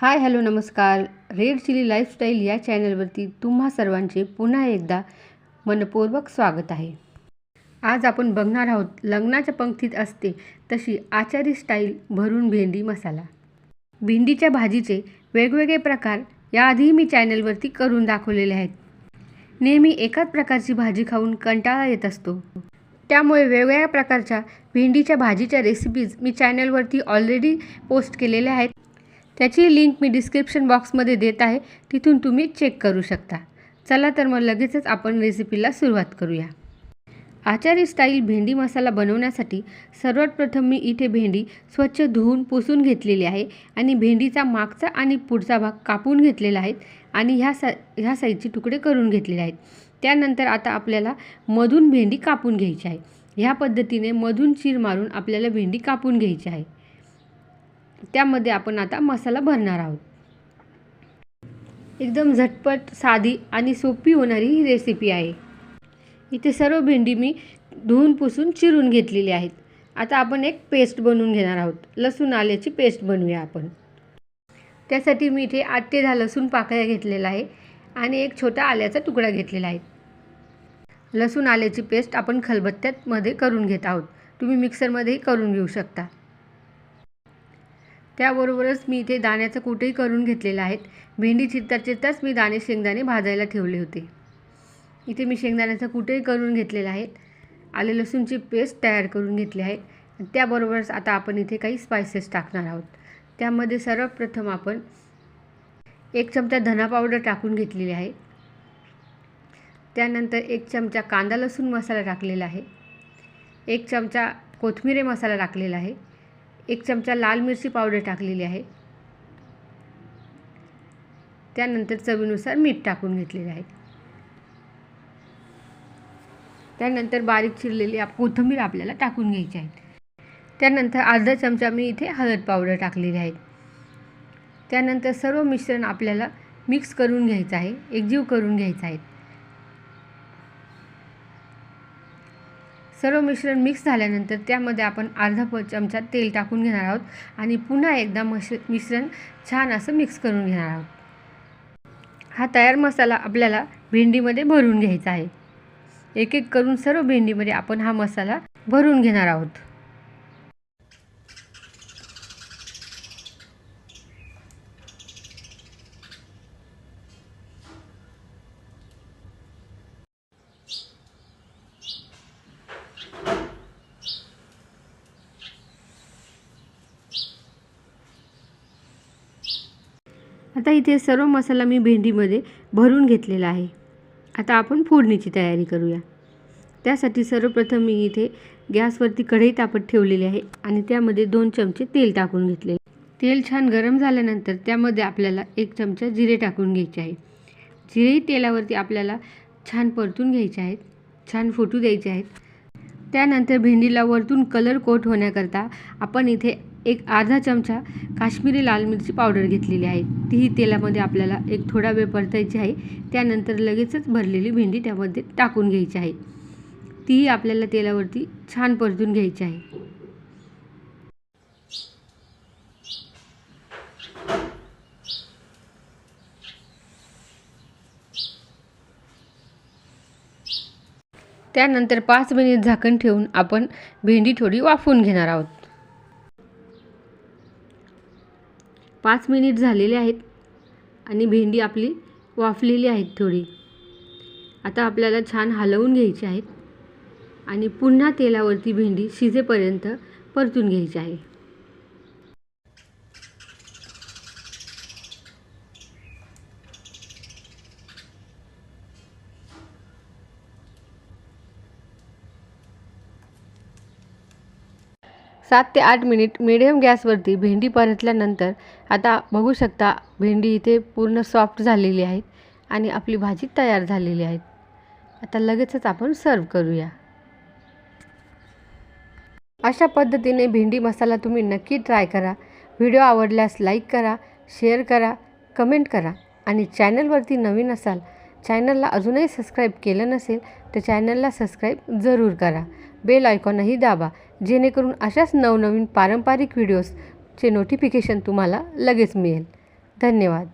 हाय hello नमस्कार. Red chilli lifestyle या चॅनलवरती तुम्हा सर्वांचे पुन्हा एकदा मनपूर्वक स्वागत आहे. आज आपण बघणार आहोत लग्नाच्या पंक्तीत असते तशी आचारी स्टाईल भरून भेंडी मसाला. भेंडीच्या भाजीचे वेगवेगळे प्रकार याआधी मी चॅनलवरती करून दाखवलेले आहेत. नेहमी एकाच प्रकारची भाजी खाऊन कंटाळा येत असतो. त्यामुळे वेगवेगळ्या प्रकारच्या भेंडीच्या भाजीच्या रेसिपीज मी चॅनलवरती ऑलरेडी पोस्ट केलेल्या आहेत. त्याची लिंक मी डिस्क्रिप्शन बॉक्समध्ये देत आहे. तिथून तुम्ही चेक करू शकता. चला तर मग लगेचच आपण रेसिपीला सुरुवात करूया. आचारी स्टाईल भेंडी मसाला बनवण्यासाठी सर्वात प्रथम मी इथे भेंडी स्वच्छ धुवून पुसून घेतलेली आहे आणि भेंडीचा मागचा आणि पुढचा भाग कापून घेतलेला आहे आणि ह्या सा ह्या साईजचे तुकडे करून घेतलेले आहेत. त्यानंतर आता आपल्याला मधून भेंडी कापून घ्यायची आहे. ह्या पद्धतीने मधून चीर मारून आपल्याला भेंडी कापून घ्यायची आहे. त्यामध्ये आपण आता मसाला भरणार आहोत. एकदम झटपट साधी आणि सोपी होणारी ही रेसिपी आहे. इथे सर्व भेंडी मी धुवून पुसून चिरून घेतलेली आहेत. आता आपण एक पेस्ट बनवून घेणार आहोत. लसूण आल्याची पेस्ट बनवूया आपण. त्यासाठी मी इथे आठ ते दहा लसूण पाकळ्या घेतलेला आहे आणि एक छोटा आल्याचा तुकडा घेतलेला आहे. लसूण आल्याची पेस्ट आपण खलबत्त्यामध्ये करून घेत आहोत. तुम्ही मिक्सरमध्येही करून घेऊ शकता. त्याबरोबरच मी इथे दाण्याचं कुठेही करून घेतलेलं आहेत भेंडी चिरता चिरताच मी दाणे शेंगदाणे भाजायला ठेवले होते. इथे मी शेंगदाण्याचं कुठेही करून घेतलेलं आहेत आले लसूणची पेस्ट तयार करून घेतली आहे. त्याबरोबरच आता आपण इथे काही स्पायसेस टाकणार आहोत. त्यामध्ये सर्वप्रथम आपण एक चमचा धना पावडर टाकून घेतलेली आहे. त्यानंतर एक चमचा कांदा लसूण मसाला टाकलेला आहे. एक चमचा कोथिंबिरी मसाला टाकलेला आहे. एक चमचा लाल मिरची पावडर टाकलेली आहे. त्यानंतर चवीनुसार मीठ टाकून घेतलेले आहे. त्यानंतर बारीक चिरलेली आप कोथिंबीर आपल्याला टाकून घ्यायची आहे. त्यानंतर अर्धा चमचा मी इथे हळद पावडर टाकलेली आहे. त्यानंतर सर्व मिश्रण आपल्याला मिक्स करून घ्यायचं आहे. एकजीव करून घ्यायचं आहे. सर्व मिश्रण मिक्स झाल्यानंतर त्यामध्ये आपण अर्धा प चमचा तेल टाकून घेणार आहोत आणि पुन्हा एकदा मश मिश्रण छान असं मिक्स करून घेणार आहोत. हा तयार मसाला आपल्याला भेंडीमध्ये भरून घ्यायचा आहे. एक एक करून सर्व भेंडीमध्ये आपण हा मसाला भरून घेणार आहोत. आता इथे सर्व मसाला मी भेंडीमध्ये भरून घेतलेला आहे. आता आपण फोडणीची तयारी करूया. त्यासाठी सर्वप्रथम मी इथे गॅसवरती कढई तापत ठेवलेली आहे आणि त्यामध्ये दोन चमचे तेल टाकून घेतले. तेल छान गरम झाल्यानंतर त्यामध्ये आपल्याला एक चमचा जिरे टाकून घ्यायचे आहे. जिरेही तेलावरती आपल्याला छान परतून घ्यायचे आहेत छान फुटू द्यायचे आहेत. त्यानंतर भेंडीला वरतून कलर कोट होण्याकरता आपण इथे एक अर्धा चमचा काश्मीरी लाल मिरची पावडर घेतलेली आहे. तीही तेलामध्ये आपल्याला एक थोडा वेळ परतायची आहे. त्यानंतर लगेचच भरलेली भेंडी त्यामध्ये टाकून घ्यायची आहे. तीही आपल्याला तेलावरती छान परतून घ्यायची आहे. त्यानंतर पाच मिनिट झाकण ठेवून आपण भेंडी थोडी वाफवून घेणार आहोत. पाच मिनिट झालेले आहेत आणि भेंडी आपली वाफलेली आहेत थोडी. आता आपल्याला छान हलवून घ्यायची आहेत आणि पुन्हा तेलावरती भेंडी शिजेपर्यंत परतून घ्यायची आहे. सात ते आठ मिनिट मिडियम गॅसवरती भेंडी परतल्यानंतर आता बघू शकता भेंडी इथे पूर्ण सॉफ्ट झालेली आहे आणि आपली भाजी तयार झालेली आहे. आता लगेचच आपण सर्व करूया. अशा पद्धतीने भेंडी मसाला तुम्ही नक्की ट्राय करा. व्हिडिओ आवडल्यास लाईक करा शेअर करा कमेंट करा आणि चॅनलवरती नवीन असाल चॅनलला अजूनही सबस्क्राईब केलं नसेल तर चॅनलला सबस्क्राईब जरूर करा. बेल आयकॉनही दाबा जेणेकरून अशाच नवनवीन पारंपरिक व्हिडिओजचे नोटिफिकेशन तुम्हाला लगेच मिळेल. धन्यवाद.